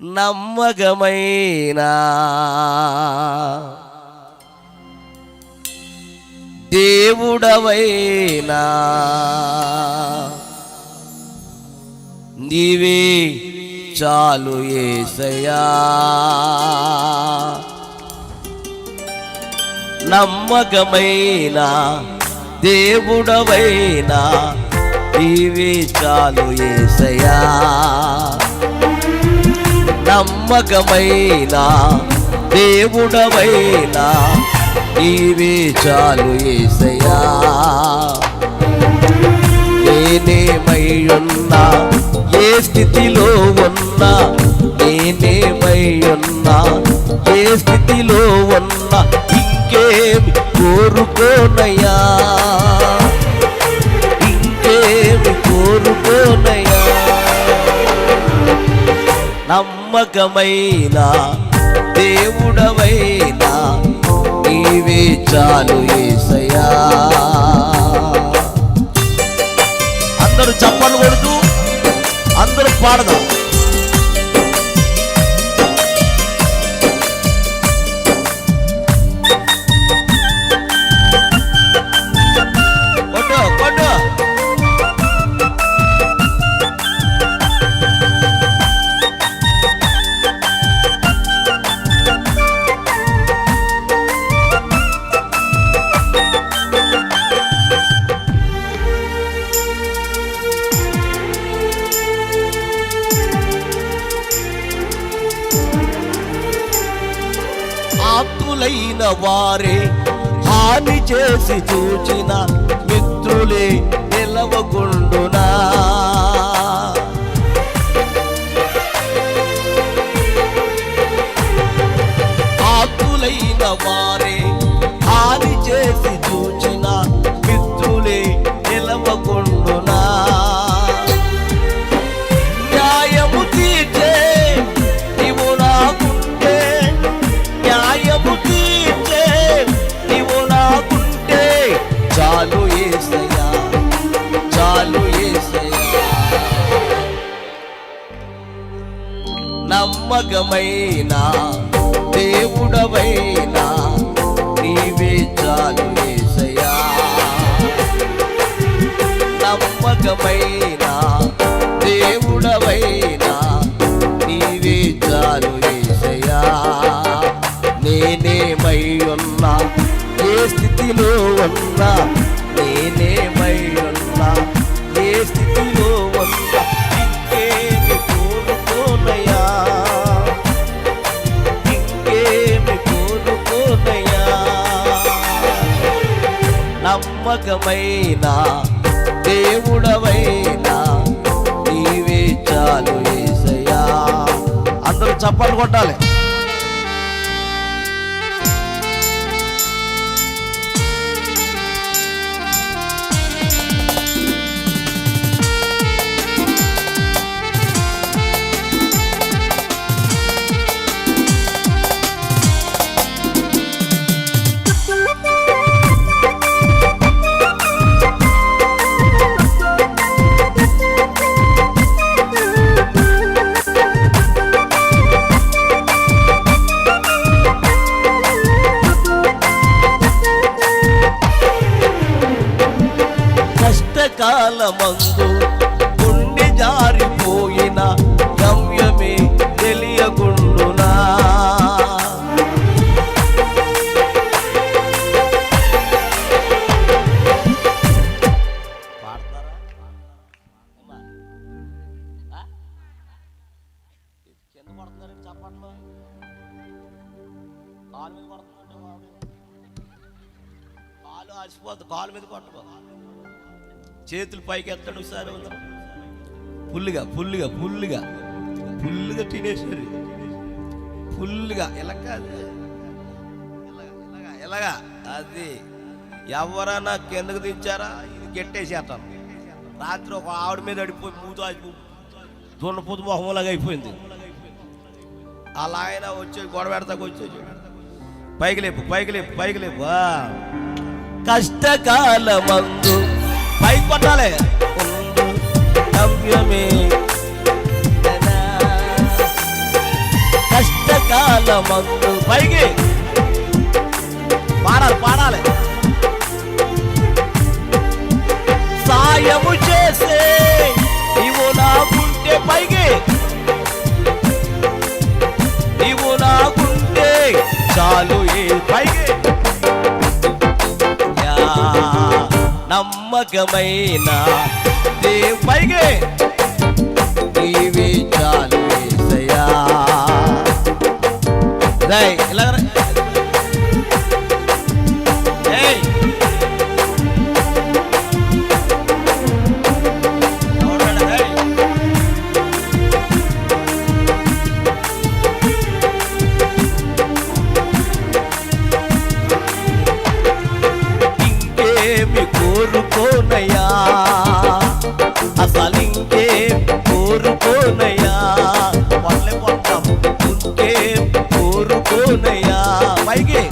నమ్మకమైన దేవుడవైనా. నీవే చాలు ఏసయా నమ్మకమైన దేవుడవైనా నీవే చాలు ఏసయా నమ్మకమైన దేవుడమైన నీవే చాలు ఏసయ్యా. నేనేమై ఉన్నా ఏ స్థితిలో ఉన్నా నేనేమై ఉన్నా ఏ స్థితిలో ఉన్నా ఇంకేమి కోరుకోనయ్యా. నమ్మకమైన దేవుడవైనా నీవే చాలు ఏసయా అందరూ చప్పలు కొడుతూ అందరూ పాడదాం. అయిన వారే హాని చేసి చూచిన మిత్రులే నిలవకుండునా. ఆకులైన వారే హాని చేసి చూచిన నమ్మకమైన దేవుడవైనా నీవే చాలు ఏసయా నమ్మకమైన నమ్మకమైన దేవుడవైనా నీవే చాలు ఏసయ్యా. అందరూ చప్పట్లు కొట్టాలి. కష్టకాలమందు గుండె జారిపోయిన గమ్యమే తెలియకుండునా. కాలు మీద కొట్టుకో చేతులు పైకి ఎత్తాడు ఒకసారి ఫుల్గా ఫుల్గా ఫుల్గా ఫుల్గా తినేసారు ఫుల్గా ఎలా కాదు? ఎలాగా అది ఎవరన్నా కిందకు దించారా? ఇది గెట్టేసేస్తాను రాత్రి ఒక ఆవిడ మీద అడిపోయి మూతో దున్నపోతు మొహంలాగా అయిపోయింది. అలా ఆయన వచ్చే గొడవ పెడతాకు వచ్చేసి పైకి లేపు పైకి లేపు పైకి లేపు. కష్టకాలమందు పైకి కొట్టాలి ఉండు గమ్యమే మందు పైకి. పాడాలి పాడాలి. సాయము చేసే నమ్మకమైన దేవ్ పైకి నీవే ఇలా కోరుకోనయా అసలు ఇంకేం కోరుకోనయ్యా పళ్ళే పొందాం ఇంకేం కోరుకోనయ్యా పైకి